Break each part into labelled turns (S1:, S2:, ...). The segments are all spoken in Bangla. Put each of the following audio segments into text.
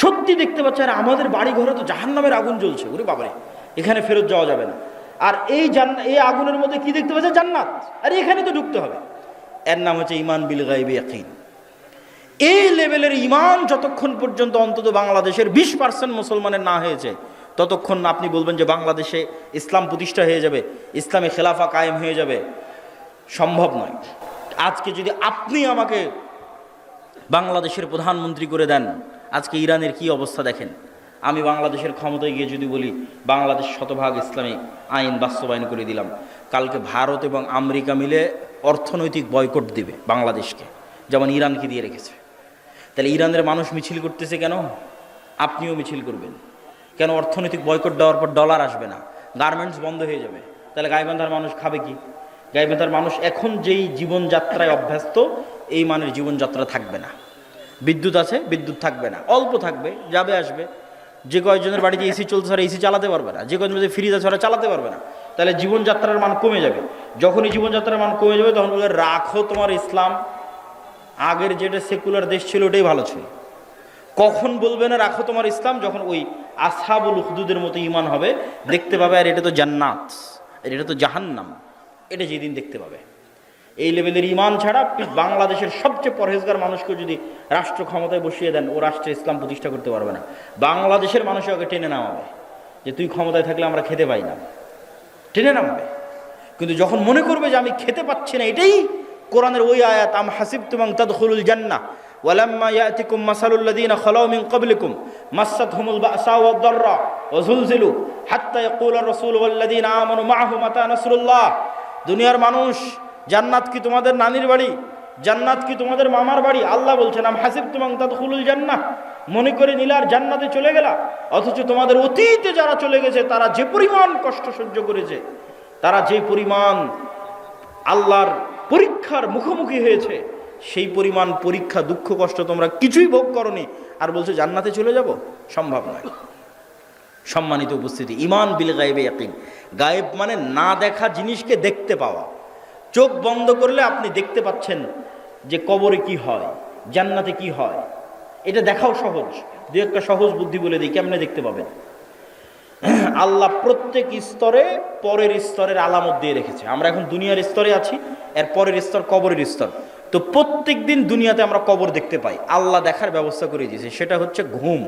S1: সত্যি দেখতে পাচ্ছে, আর আমাদের বাড়ি ঘরে তো জাহান নামের আগুন জ্বলছে। ওরে বাবারে, এখানে ফেরত যাওয়া যাবে না। আর এই জান, এই আগুনের মধ্যে কি দেখতে পাচ্ছে? জান্নাত। আর এখানে তো ঢুকতে হবে। এর নাম হচ্ছে ইমান বিল গাইবি ইয়াকিন। এই লেভেলের ইমান যতক্ষণ পর্যন্ত অন্তত বাংলাদেশের বিশ পার্সেন্ট মুসলমানের না হয়েছে, ততক্ষণ আপনি বলবেন যে বাংলাদেশে ইসলাম প্রতিষ্ঠা হয়ে যাবে, ইসলামে খেলাফা কায়েম হয়ে যাবে। সম্ভব নয়। আজকে যদি আপনি আমাকে বাংলাদেশের প্রধানমন্ত্রী করে দেন আজকে ইরানের কি অবস্থা দেখেন? আমি বাংলাদেশের ক্ষমতায় গিয়ে যদি বলি, বাংলাদেশ শতভাগ ইসলামী আইন বাস্তবায়ন করে দিলাম। কালকে ভারত এবং আমেরিকা মিলে অর্থনৈতিক বয়কট দিবে বাংলাদেশকে। যেমন ইরানকে দিয়ে রেখেছে। তাহলে ইরানের মানুষ মিছিল করতেছে কেন? আপনিও মিছিল করবেন। কেন অর্থনৈতিক বয়কট দেওয়ার পর ডলার আসবে না? গার্মেন্টস বন্ধ হয়ে যাবে। তাহলে গাইবান্ধার মানুষ খাবে কি? গাইবান্ধার মানুষ এখন যেই জীবনযাত্রায় অভ্যস্ত, এই মানের জীবনযাত্রা থাকবে না। বিদ্যুৎ আছে, বিদ্যুৎ থাকবে না, অল্প থাকবে, যাবে, আসবে। যে কয়েকজনের বাড়িতে এসি চলছে ওরা এসি চালাতে পারবে না, যে কয়েকজন ফ্রিজ আছে, ওরা চালাতে পারবে না। তাহলে জীবনযাত্রার মান কমে যাবে। যখনই জীবনযাত্রার মান কমে যাবে, তখন বলবে রাখো তোমার ইসলাম, আগের যেটা সেকুলার দেশ ছিল, ওটাই ভালো ছিল। কখন বলবে না, রাখো তোমার ইসলাম? যখন ওই আসহাবুল হুদুদের মতো ইমান হবে, দেখতে পাবে, আর, এটা তো জান্নাত, আর, এটা তো জাহান্নাম। এটা যেদিন দেখতে পাবে। এই লেভেলের ইমান ছাড়া বাংলাদেশের সবচেয়ে পরহেজগার মানুষকে যদি রাষ্ট্র ক্ষমতায় বসিয়ে দেন, ও রাষ্ট্রে ইসলাম প্রতিষ্ঠা করতে পারবে না। বাংলাদেশের মানুষ ওকে টেনে নামাবে যে তুই ক্ষমতায় থাকলে আমরা খেতে পাই না। টেনে নামাবে কিন্তু যখন মনে করবে যে আমি খেতে পাচ্ছি না, এটাই কোরআনের ওই আয়াত, আম হাসিব তুমাং তাদখুলুল জান্নাহ ওয়ালাম্মা ইয়াতিকুম মাতা দুনিয়ার মানুষ জান্নাত কি তোমাদের নানির বাড়ি? জান্নাত কি তোমাদের মামার বাড়ি? আল্লাহ বলছেন, আম হাসিব তুমাং তাদখুলুল জান্নাহ। মনে করে নিলার জান্নাতে চলে গেলা। অথচ তোমাদের অতীতে যারা চলে গেছে, তারা যে পরিমাণ কষ্ট সহ্য করেছে, তারা যে পরিমাণ আল্লাহর পরীক্ষার মুখোমুখি হয়েছে, সেই পরিমাণ পরীক্ষা, দুঃখ, কষ্ট তোমরা কিছুই ভোগ করনি। আর বলছো, জান্নাতে চলে যাব? সম্ভব নয়। সম্মানিত উপস্থিতি ইমান বিল গায়েবে গায়েব মানে না দেখা জিনিসকে দেখতে পাওয়া। চোখ বন্ধ করলে আপনি দেখতে পাচ্ছেন যে কবরে কি হয়, জান্নাতে কি হয়। এটা দেখাও সহজ। দু একটা সহজ বুদ্ধি বলে দিই, কেমনে দেখতে পাবেন? আল্লাহ প্রত্যেক স্তরে পরের স্তরের আলামত দিয়ে রেখেছে। আমরা এখন দুনিয়ার স্তরে আছি, এর পরের স্তর কবরের স্তর। তো প্রত্যেক দিন দুনিয়াতে আমরা কবর দেখতে পাই। আল্লাহ দেখার ব্যবস্থা করে দিয়েছে, সেটা হচ্ছে ঘুম।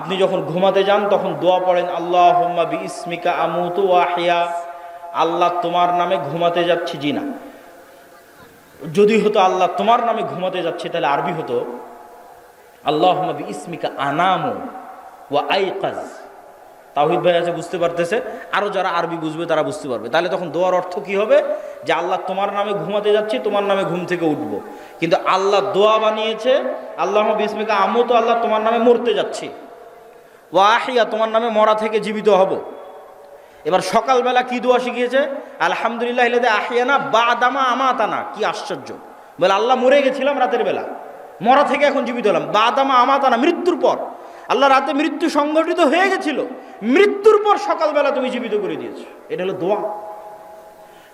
S1: আপনি যখন ঘুমাতে যান, তখন দোয়া পড়েন আল্লাহ ইসমিকা আমুতু আহিয়া আল্লাহ তোমার নামে ঘুমাতে যাচ্ছি জিনা যদি হতো আল্লাহ তোমার নামে ঘুমাতে যাচ্ছে, তাহলে আরবি হতো আল্লাহ ইসমিকা আনামু ওয়া আইকাজ। তাহিদ ভাই আছে, বুঝতে পারতেছে? আরও যারা আরবি বুঝবে, তারা বুঝতে পারবে। তাহলে তখন দোয়ার অর্থ কি হবে? যে আল্লাহ তোমার নামে ঘুমাতে যাচ্ছি, তোমার নামে ঘুম থেকে উঠবো। কিন্তু আল্লাহ দোয়া বানিয়েছে আল্লাহ বিসমিকা আমু, তো আল্লাহ তোমার নামে মরতে যাচ্ছি। ও আহিয়া, তোমার নামে মরা থেকে জীবিত হব। এবার সকালবেলা কি দোয়া শিখিয়েছে? আলহামদুলিল্লাহ ইলাদে আহিয়ানা বা দামা আমাতানা। কি আশ্চর্য। বলে, আল্লাহ মরে গেছিলাম রাতের বেলা। মরা থেকে এখন জীবিত হলাম। বা দামা আমাতানা, মৃত্যুর পর। আল্লাহ রাতে মৃত্যু সংগঠিত হয়ে গেছিল। মৃত্যুর পর সকালবেলা তুমি জীবিত করে দিয়েছ। এটা হলো দোয়া।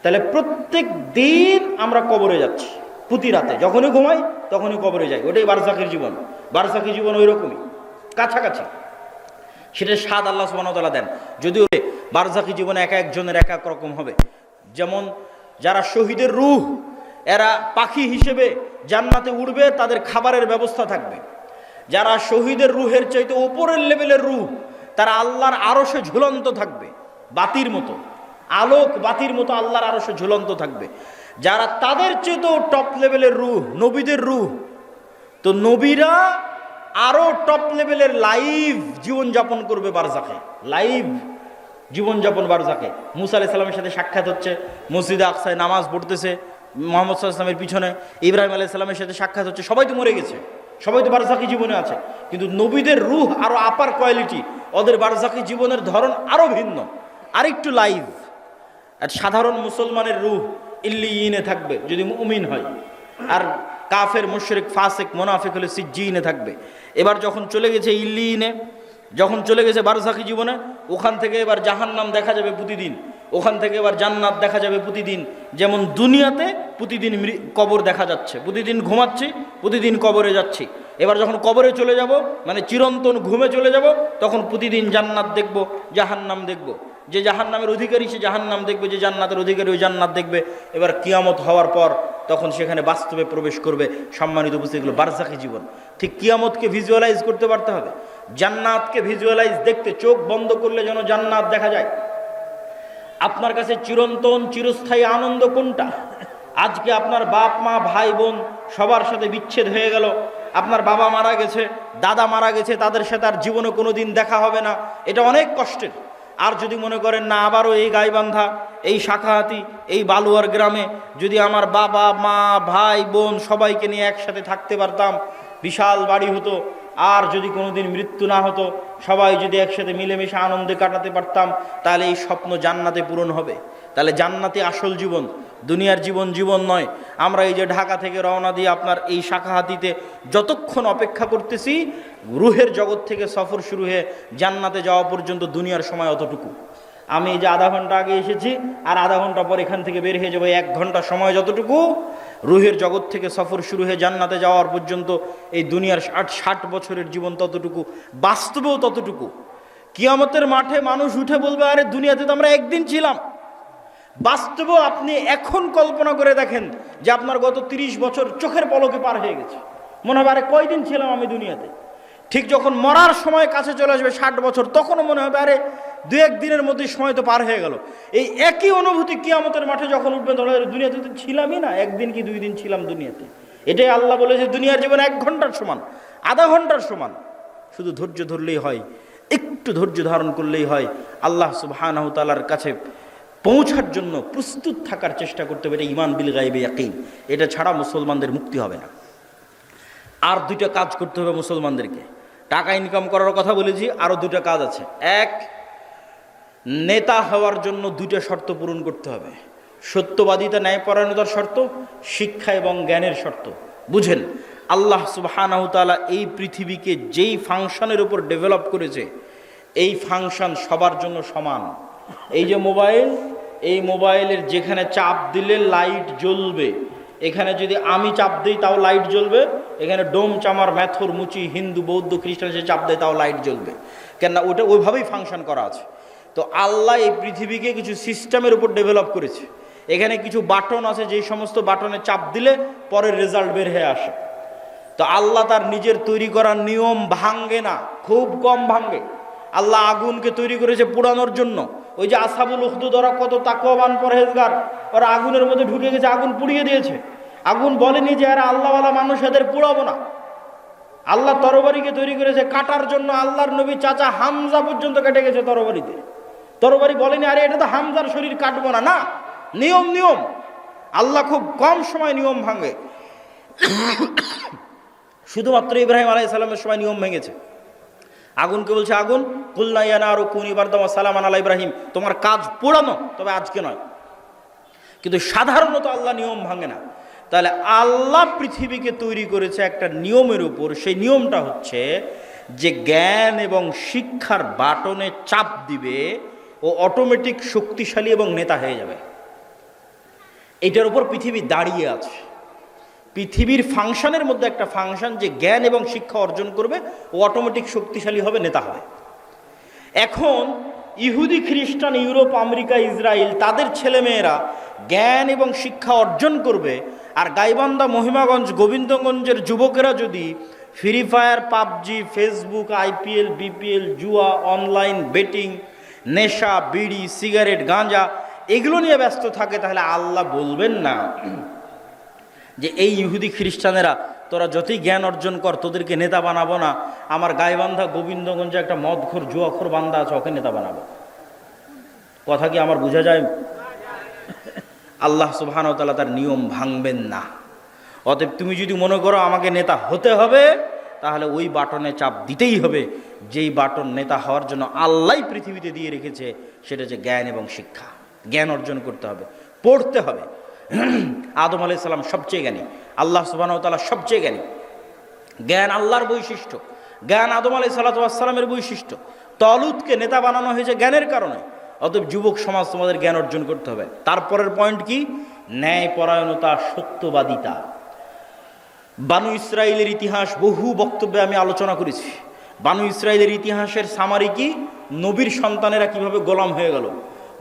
S1: তাহলে প্রত্যেক দিন আমরা কবরে যাচ্ছি, প্রতি রাতে। যখনই ঘুমাই, তখনই কবরে যাই। ওটাই বারসাকের জীবন। বারসাকি জীবন ওই রকমই। কাছাকাছি। সেটা স্বাদ আল্লাহ সুবাহতালা দেন। যদিও বারজাকি জীবনে এক একজনের এক এক রকম হবে। যেমন যারা শহীদের রুহ, এরা পাখি হিসেবে জান্নাতে উড়বে, তাদের খাবারের ব্যবস্থা থাকবে। যারা শহীদের রুহের চাইতে ওপরের লেভেলের রুহ, তারা আল্লাহর আরশে ঝুলন্ত থাকবে, বাতির মতো। আলোক বাতির মতো আল্লাহর আরশে ঝুলন্ত থাকবে। যারা তাদের চেয়েতেও টপ লেভেলের রুহ, নবীদের রুহ, তো নবীরা আরও টপ লেভেলের লাইভ জীবনযাপন করবে বারজাকে লাইভ জীবনযাপন বারজাকে মুসা আলাহ সাল্লামের সাথে সাক্ষাৎ হচ্ছে, মসজিদে আকসায় নামাজ পড়তেছে, মোহাম্মদ সাল্লামের পিছনে, ইব্রাহিম আলাহ সাল্লামের সাথে সাক্ষাৎ হচ্ছে, সবাই তো মরে গেছে, সবাই তো বারজাকি জীবনে আছে। কিন্তু নবীদের রুহ আরও আপার কোয়ালিটি ওদের বারজাকি জীবনের ধরন আরও ভিন্ন, আরেকটু লাইভ আর সাধারণ মুসলমানের রুহ ইল্লিইনে থাকবে, যদি মুমিন হয়। আর কাফের, মুশরিক, ফাসেক, মোনাফিক হলে সিজ্জিনে থাকবে। এবার যখন চলে গেছে ইল্লিইনে যখন চলে গেছে বারসাকি জীবনে, ওখান থেকে এবার জাহান নাম দেখা যাবে প্রতিদিন। ওখান থেকে এবার জান্নাত দেখা যাবে প্রতিদিন। যেমন দুনিয়াতে প্রতিদিন কবর দেখা যাচ্ছে। প্রতিদিন ঘুমাচ্ছি, প্রতিদিন কবরে যাচ্ছি। এবার যখন কবরে চলে যাব মানে চিরন্তন ঘুমে চলে যাব, তখন প্রতিদিন জান্নাত দেখব, জাহান্নাম দেখব। যে জাহান্নামের অধিকারী সে জাহান্নাম দেখবে, যে জান্নাতের অধিকারী ওই জান্নাত দেখবে। এবার কিয়ামত হওয়ার পর তখন সেখানে বাস্তবে প্রবেশ করবে সম্মানিত উপস্থিতিগুলো বারজাখি জীবন। ঠিক কিয়ামতকে ভিজুয়ালাইজ করতে পারতে হবে। জান্নাতকে ভিজুয়ালাইজ দেখতে চোখ বন্ধ করলে যেন জান্নাত দেখা যায়। আপনার কাছে চিরন্তন, চিরস্থায়ী আনন্দ কোনটা? আজকে আপনার বাপ, মা, ভাই, বোন সবার সাথে বিচ্ছেদ হয়ে গেল। আপনার বাবা মারা গেছে, দাদা মারা গেছে, তাদের সাথে আর জীবনে কোনো দিন দেখা হবে না। এটা অনেক কষ্টের। আর যদি মনে করেন, না, আবারও এই গাইবান্ধা, এই শাখাহাতি, এই বালুয়ার গ্রামে যদি আমার বাবা, মা, ভাই, বোন সবাইকে নিয়ে একসাথে থাকতে পারতাম, বিশাল বাড়ি হতো, আর যদি কোনোদিন মৃত্যু না হতো, সবাই যদি একসাথে মিলেমিশে আনন্দে কাটাতে পারতাম, তাহলে এই স্বপ্ন জান্নাতে পূরণ হবে। তাহলে জান্নাতে আসল জীবন দুনিয়ার জীবন জীবন নয়। আমরা এই যে ঢাকা থেকে রওনা দিয়ে আপনার এই শাখাহাতিতে যতক্ষণ অপেক্ষা করতেছি, রুহের জগৎ থেকে সফর শুরু হয়ে জান্নাতে যাওয়া পর্যন্ত দুনিয়ার সময় অতটুকু। আমি এই যে আধা ঘণ্টা আগে এসেছি, আর আধা ঘণ্টা পর এখান থেকে বের হয়ে যাব এক ঘণ্টা সময় যতটুকু। রুহের জগৎ থেকে সফর শুরু হয়ে জান্নাতে যাওয়ার পর্যন্ত এই দুনিয়ার ষাট ষাট বছরের জীবন ততটুকু, বাস্তবেও ততটুকু। কিয়ামতের মাঠে মানুষ উঠে বলবে, আরে দুনিয়াতে তো আমরা একদিন ছিলাম। বাস্তবেও আপনি এখন কল্পনা করে দেখেন যে আপনার গত ৩০ বছর চোখের পলকে পার হয়ে গেছে। মনে হবে, আরে কয়দিন ছিলাম আমি দুনিয়াতে? ঠিক যখন মরার সময় কাছে চলে আসবে ষাট বছর, তখনও মনে হবে, আরে দু এক দিনের মধ্যে সময় তো পার হয়ে গেল। এই একই অনুভূতি কিয়ামতের মাঠে যখন উঠবেন, তখন দুনিয়াতে তো ছিলামই না, একদিন কি দুই দিন ছিলাম দুনিয়াতে? এটাই আল্লাহ বলে যে দুনিয়ার জীবন এক ঘণ্টার সমান, আধা ঘণ্টার সমান। শুধু ধৈর্য ধরলেই হয়, একটু ধৈর্য ধারণ করলেই হয়, আল্লাহ সুবহানাহু তাআলার কাছে পৌঁছার জন্য প্রস্তুত থাকার চেষ্টা করতে হবে, এটা ইমান বিল গাইবে ইয়াকিন। এটা ছাড়া মুসলমানদের মুক্তি হবে না। আর দুইটা কাজ করতে হবে মুসলমানদেরকে। টাকা ইনকাম করার কথা বলেছি আরও দুটা কাজ আছে। এক, নেতা হওয়ার জন্য দুইটা শর্ত পূরণ করতে হবে। সত্যবাদিতা, ন্যায়পরায়ণতার শর্ত, শিক্ষা এবং জ্ঞানের শর্ত। বুঝেন, আল্লাহ সুবহানাহু তাআলা এই পৃথিবীকে যেই ফাংশনের উপর ডেভেলপ করেছে, এই ফাংশন সবার জন্য সমান। এই যে মোবাইল, এই মোবাইলের যেখানে চাপ দিলে লাইট জ্বলবে। এখানে যদি আমি চাপ দিই, তাও লাইট জ্বলবে। এখানে ডোম, চামার, ম্যাথর, মুচি, হিন্দু, বৌদ্ধ, খ্রিস্টান সে চাপ দেয়, তাও লাইট জ্বলবে। কেননা ওটা ওইভাবেই ফাংশন করা আছে। তো আল্লাহ এই পৃথিবীকে কিছু সিস্টেমের উপর ডেভেলপ করেছে। এখানে কিছু বাটন আছে, যেই সমস্ত বাটনে চাপ দিলে পরের রেজাল্ট বের হয়ে আসে। তো আল্লাহ তার নিজের তৈরি করা নিয়ম ভাঙ্গে না, খুব কম ভাঙ্গে। আল্লাহ আগুনকে তৈরি করেছে পোড়ানোর জন্য। ওই যে আসাবুল উখদুদ ওরা কত তাকওয়াবান পরহেজগার, ওরা আগুনের মধ্যে ঢুকে গেছে, আগুন পুড়িয়ে দিয়েছে। আগুন বলেনি যে এরা আল্লাহওয়ালা মানুষ, এদের পুড়াবো না। আল্লাহ তরবারিকে তৈরি করেছে কাটার জন্য, আল্লাহর নবী চাচা হামজা পর্যন্ত কেটে গেছে তরবারিতে। তরবারি বলেনি, আরে এটা তো হামজার শরীর, কাটবো না। না, নিয়ম নিয়ম। আল্লাহ খুব কম সময় নিয়ম ভাঙে। শুধুমাত্র ইব্রাহিম আলাই সালামের সময় নিয়ম ভেঙেছে। আগুনকে বলছে, আগুন কুলনাইয়ানা আরও কুনি বারদামা সালামান আলা ইব্রাহিম। তোমার কাজ পোড়ানো তবে আজকে নয়। কিন্তু সাধারণত আল্লাহ নিয়ম ভাঙে না। তাহলে আল্লাহ পৃথিবীকে তৈরি করেছে একটা নিয়মের উপর। সেই নিয়মটা হচ্ছে যে জ্ঞান এবং শিক্ষার বাটনে চাপ দিবে ও অটোমেটিক শক্তিশালী এবং নেতা হয়ে যাবে। এটার উপর পৃথিবী দাঁড়িয়ে আছে। পৃথিবীর ফাংশনের মধ্যে একটা ফাংশন যে জ্ঞান এবং শিক্ষা অর্জন করবে, ও অটোমেটিক শক্তিশালী হবে নেতা হবে। এখন ইহুদি, খ্রিস্টান, ইউরোপ, আমেরিকা, ইসরায়েল, তাদের ছেলেমেয়েরা জ্ঞান এবং শিক্ষা অর্জন করবে, আর গাইবান্ধা, মহিমাগঞ্জ, গোবিন্দগঞ্জের যুবকেরা যদি free fire PUBG Facebook IPL BPL জুয়া অনলাইন বেটিং নেশা, বিড়ি, সিগারেট, গাঁজা, এগুলো নিয়ে ব্যস্ত থাকে, তাহলে আল্লাহ বলবেন না। যে এই ইহুদি খ্রিস্টানেরা, তোরা যতই জ্ঞান অর্জন কর, তোদেরকে নেতা বানাবো না। আমার গাইবান্ধা গোবিন্দগঞ্জে একটা মদখোর, জুয়াখোর বান্ধা আছে, ওকে নেতা বানাবো। কথা কি আমার বোঝা যায়? আল্লাহ তাআলা তার নিয়ম ভাঙবেন না। অতএব তুমি যদি মনে করো আমাকে নেতা হতে হবে, তাহলে ওই বাটনে চাপ দিতেই হবে। যেই বাটন নেতা হওয়ার জন্য আল্লাহ পৃথিবীতে দিয়ে রেখেছে, সেটা হচ্ছে জ্ঞান এবং শিক্ষা। জ্ঞান অর্জন করতে হবে, পড়তে হবে। আদম আলাইহিস সালাম সবচেয়ে জ্ঞানী। আল্লাহ তাআলা সবচেয়ে জ্ঞানী। জ্ঞান আল্লাহর বৈশিষ্ট্য। জ্ঞান আদম আলাই সাল্লাতামের বৈশিষ্ট্য। তলুদকে নেতা বানানো হয়েছে জ্ঞানের কারণে। অতএব যুবক সমাজ তোমাদের জ্ঞান অর্জন করতে হবে। তারপরের পয়েন্ট কি? ন্যায় পরায়ণতা সত্যবাদিতা। বানু ইসরায়েলের ইতিহাস বহু বক্তব্যে আমি আলোচনা করেছি। বানু ইসরায়েলের ইতিহাসের সামারি কি? নবীর সন্তানেরা কীভাবে গোলাম হয়ে গেল?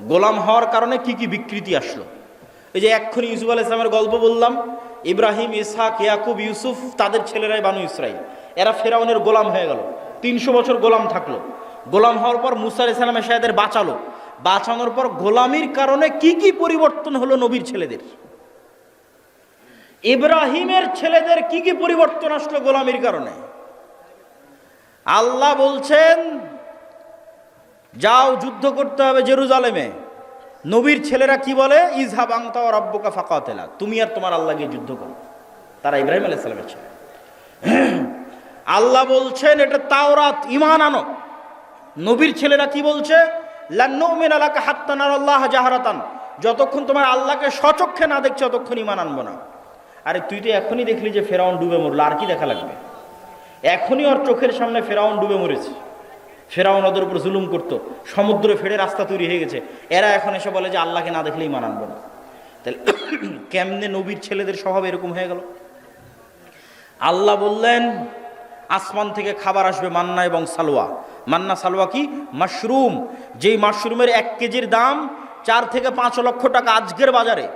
S1: গোলাম হওয়ার কারণে কি কি বিকৃতি আসলো? এই যে এক্ষুনি ইউসুফ আল ইসলামের গল্প বললাম, ইব্রাহিম, ইসহাক, ইয়াকুব, ইউসুফ, তাদের ছেলেরাই বানু ইসরায়েল এরা ফেরাউনের গোলাম হয়ে গেল। তিনশো বছর গোলাম থাকল। গোলাম হওয়ার পর মুসার ইসলাম এসে এদের বাঁচালো। বাঁচানোর পর গোলামির কারণে কি কি পরিবর্তন হলো নবীর ছেলেদের? ইব্রাহিমের ছেলেদের কি কি পরিবর্তন আসলো গোলামির কারণে? আল্লাহ বলছেন, যাও যুদ্ধ করতে হবে জেরুজালেমে। নবীর ছেলেরা কি বলে? ইজহাব আংতা ও রব্বকা ফাকাতেলা। তুমি আর তোমার আল্লাহ গিয়ে যুদ্ধ করো। তারা ইব্রাহিম আলাইহিস সালামের ছেলে। আল্লাহ বলছেন, এটা তাওরাত ইমান আনো। নবীর ছেলেরা কি বলছে? লান্নুমিন হাত্তানার আল্লাহ জাহারাতান। যতক্ষণ তোমার আল্লাহকে সচক্ষে না দেখছে, ততক্ষণ ইমান আনব না। আরে, তুই তো এখনই দেখলি যে ফেরাউন ডুবে মরলো, আর কি দেখা লাগবে? এখনই ওর চোখের সামনে ফেরাউন ডুবে মরেছে। ফেরাউন ওদের উপর জুলুম করতো, সমুদ্রে ফেড়ে রাস্তা তৈরি হয়ে গেছে। এরা এখন এসে বলে যে আল্লাহকে না দেখলেই মান আনব না। তাহলে কেমনে নবীর ছেলেদের স্বভাব এরকম হয়ে গেল? আল্লাহ বললেন, আসমান থেকে খাবার আসবে মান্না এবং সালোয়া। মান্না, সালোয়া কি? মাশরুম। যেই মাশরুমের এক কেজির দাম চার থেকে পাঁচ লক্ষ টাকা আজকের বাজারে।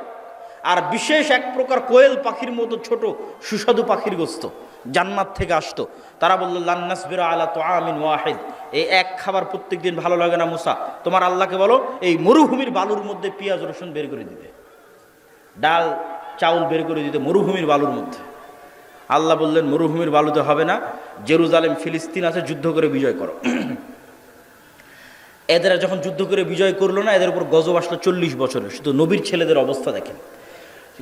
S1: আর বিশেষ এক প্রকার কোয়েল পাখির মতো ছোট, সুস্বাদু পাখির গোস্ত। জান্নাত থেকে আসতো। তারা বলল লান্নাস বেরো আলা তো আমিন ওয়াহেদ। এই এক খাবার প্রত্যেক দিন ভালো লাগে না মুসা। তোমার আল্লাহকে বলো, এই মরুভূমির বালুর মধ্যে পেঁয়াজ, রসুন বের করে দিবে। ডাল, চাউল বের করে দিতে মরুভূমির বালুর মধ্যে। আল্লাহ বললেন, মরুভূমির বালুতে হবে না, জেরুজালেম, ফিলিস্তিন আছে, যুদ্ধ করে বিজয় করো। এদের যখন যুদ্ধ করে বিজয় করল না, এদের উপর গজব আসলো চল্লিশ বছরের। শুধু নবীর ছেলেদের অবস্থা দেখেন।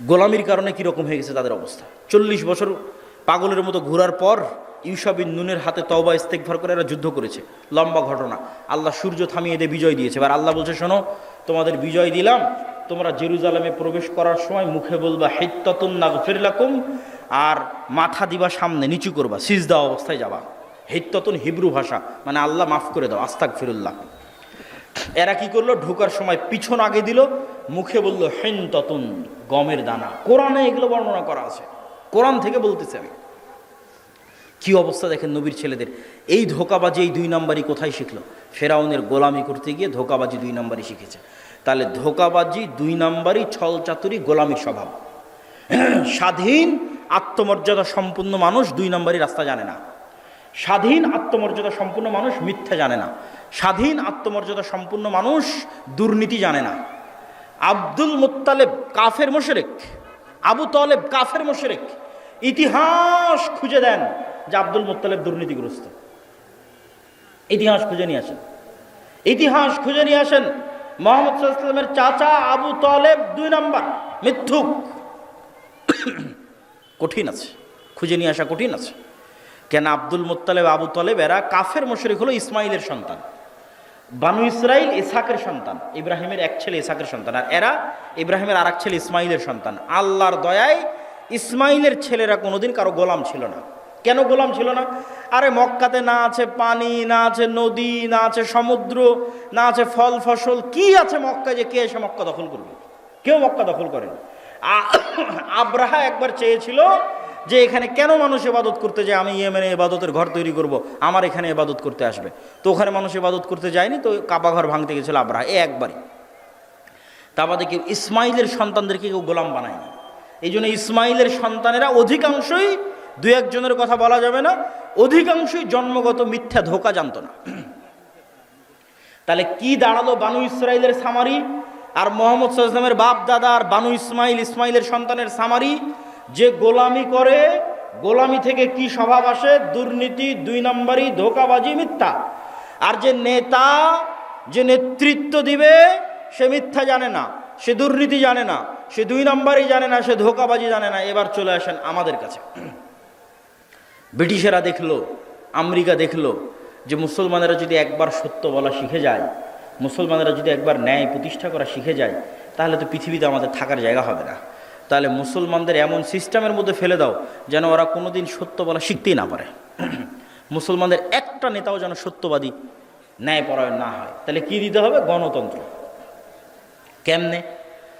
S1: গোলামির কারণে কীরকম হয়ে গেছে তাদের অবস্থা? চল্লিশ বছর পাগলের মতো ঘোরার পর ইউসাবিন নুনের হাতে তওবা ইস্তেকভার করে এরা যুদ্ধ করেছে। লম্বা ঘটনা। আল্লাহ সূর্য থামিয়ে দিয়ে বিজয় দিয়েছে। এবার আল্লাহ বলছে, শোনো, তোমাদের বিজয় দিলাম। তোমরা জেরুজালেমে প্রবেশ করার সময় মুখে বলবা, হিত্ততুন না ফিরলাকুম আর মাথা দিবা সামনে, নিচু করবা সিজ দেওয়া অবস্থায় যাবা। হিত্ততুন হিব্রু ভাষা মানে আল্লাহ মাফ করে দাও আস্তাক ফিরুল্লাহ এরা কি করল? ঢোকার সময় পিছন আগে দিল, মুখে বলল হেন ততুন গমের দানা। কোরআনে এগুলো বর্ণনা করা আছে। কোরআন থেকে বলতেছে আমি। কি অবস্থা দেখেন নবীর ছেলেদের? এই ধোকাবাজি এই দুই নাম্বারই কোথায় শিখলো? ফেরাউনের গোলামি করতে গিয়ে ধোকাবাজি দুই নাম্বারই শিখেছে। তাহলে ধোকাবাজি দুই নাম্বারই ছল চাতুরি গোলামির স্বভাব। স্বাধীন আত্মমর্যাদা সম্পূর্ণ মানুষ দুই নাম্বারই রাস্তা জানে না। স্বাধীন আত্মমর্যাদা সম্পূর্ণ মানুষ মিথ্যা জানে না। স্বাধীন আত্মমর্যাদা সম্পূর্ণ মানুষ দুর্নীতি জানে না। আব্দুল মুত্তালেব কাফের মোশরেক, আবু তলেব কাফের মোশরেক ইতিহাস খুঁজে দেন। যে আব্দুল মুত্তালেব দুর্নীতিগ্রস্ত। ইতিহাস খুঁজে নিয়ে আসেন। ইতিহাস খুঁজে নিয়ে আসেন মোহাম্মদ সাল্লামের চাচা আবু তলেব দুই নম্বর। মিথ্যুক। কঠিন আছে। খুঁজে নিয়ে আসা কঠিন আছে। কেন আব্দুল মুত্তালেব, আবু তলেব, এরা কাফের মোশরেক হলো ইসমাইলের সন্তান। বানু ইসরাইল ইসাকের সন্তান। ইব্রাহিমের এক ছেলে ইসাকের সন্তান। আর এরা ইব্রাহিমের আর এক ছেলে ইসমাইলের সন্তান। আল্লাহর দয়ায় ইসমাইলের ছেলেরা কোনোদিন কারও গোলাম ছিল না। কেন গোলাম ছিল না? আরে মক্কাতে না আছে পানি, না আছে নদী, না আছে সমুদ্র, না আছে ফল, ফসল, কি আছে মক্কা যে কে এসে মক্কা দখল করবে? কেউ মক্কা দখল করেন। আব্রাহা একবার চেয়েছিল যে এখানে কেন মানুষ এবাদত করতে যায়? আমি ইয়েমেনে এবাদতের ঘর তৈরি করব, আমার এখানে এবাদত করতে আসবে। তো ওখানে মানুষ এবাদত করতে যায়নি, তো কাবা ঘর ভাঙতে গেছিল আব্রাহা, এ একবারই। তা বাদে কেউ ইসমাইলের সন্তানদেরকে কেউ গোলাম বানায়নি। এই জন্য ইসমাইলের সন্তানেরা অধিকাংশই দু একজনের কথা বলা যাবে না। অধিকাংশই জন্মগত মিথ্যা ধোকা জানতো না। তাহলে কি দাঁড়াল বানু ইসরায়েলের সামারি? আর মোহাম্মদ সাল্লামের বাপ দাদা আর বানু ইসমাইল, ইসমাইলের সন্তানের সামারি? যে গোলামি করে, গোলামি থেকে কি স্বভাব আসে? দুর্নীতি, দুই নম্বরই ধোকাবাজি, মিথ্যা। আর যে নেতা, যে নেতৃত্ব দিবে, সে মিথ্যা জানে না, সে দুর্নীতি জানে না, সে দুই নম্বরই জানে না, সে ধোকাবাজি জানে না। এবার চলে আসেন আমাদের কাছে। ব্রিটিশেরা দেখল, আমেরিকা দেখল যে মুসলমানেরা যদি একবার সত্য বলা শিখে যায়, মুসলমানেরা যদি একবার ন্যায় প্রতিষ্ঠা করা শিখে যায়, তাহলে তো পৃথিবীতে আমাদের থাকার জায়গা হবে না। তাহলে মুসলমানদের এমন সিস্টেমের মধ্যে ফেলে দাও যেন ওরা কোনোদিন সত্য বলা শিখতেই না পারে। মুসলমানদের একটা নেতাও যেন সত্যবাদী, ন্যায়পরায়ণ না হয়। তাহলে কি দিতে হবে? গণতন্ত্র। কেমনে?